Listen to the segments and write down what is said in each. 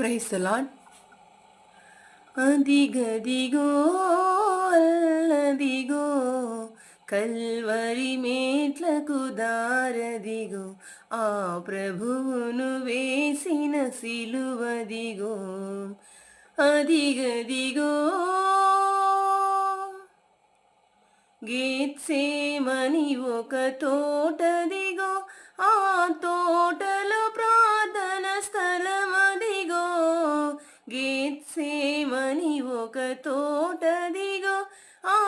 ప్రైసలాడ్ అదిగదిగో అల్లదిగో కల్వరి మేట్లకు దారదిగో ఆ ప్రభువును వేసిన సిలువదిగో అదిగదిగో గీత్సేమని ఒక తోటదిగో గేత్సేమని ఒక తోట దిగో ఆ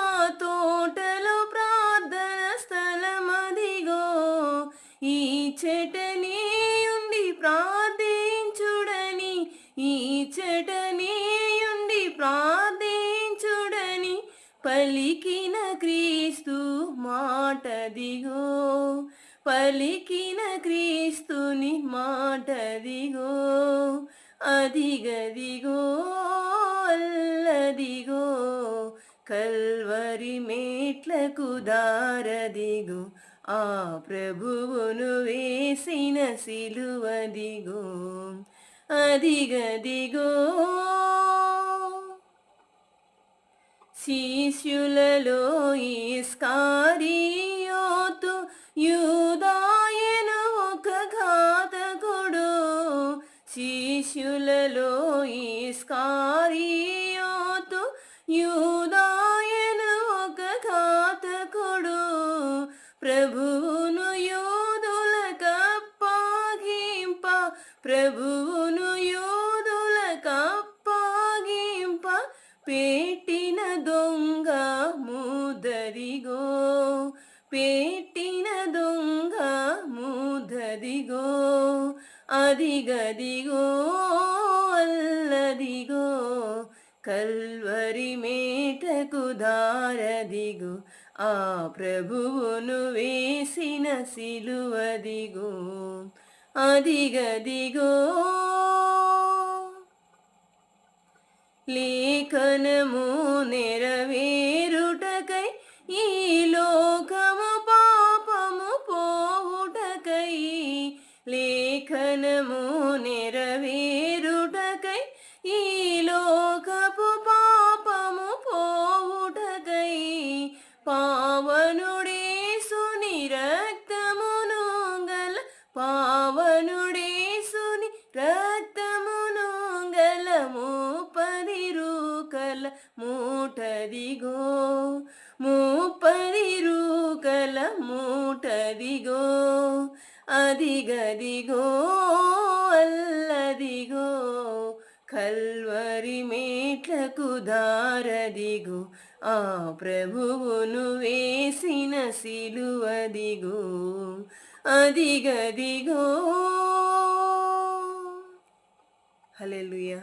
తోటలో ప్రార్థన స్థలమదిగో. ఈ చెటనే ఉండి ప్రార్థించుడని ఈ చెటనే ఉండి ప్రార్థించుడని పలికిన క్రీస్తు మాట దిగో పలికిన క్రీస్తుని మాటదిగో. అదిగదిగో అల్లదిగో కల్వరి మేట్లకు దారదిగో ఆ ప్రభువును వేసిన సిలువదిగో అదిగదిగో శిష్యులలో ఇస్కారియోతు యూదాయను ఒక ఘాతకుడు శి శిష్యులలో ఇస్కారియోతు యూదాయను ఒక ఘాతకుడు. ప్రభువును యూదుల కప్పాగింప ప్రభువును యూదుల కప్పాగింప పెట్టిన దొంగ ముదరిగో పెట్టిన దొంగ ముదరిగో. అదిగదిగో అల్లదిగో కల్వరి మేటకు దారదిగో ఆ ప్రభువును వేసిన సిలువదిగో అదిగదిగో. లేఖనము నెరవే మూటదిగో మూపది రూకల మూటదిగో అదిగదిగో అల్లదిగో కల్వరి మేట్లకు దారదిగో ఆ ప్రభువును వేసిన సిలువదిగో అదిగదిగో. హల్లెలూయా.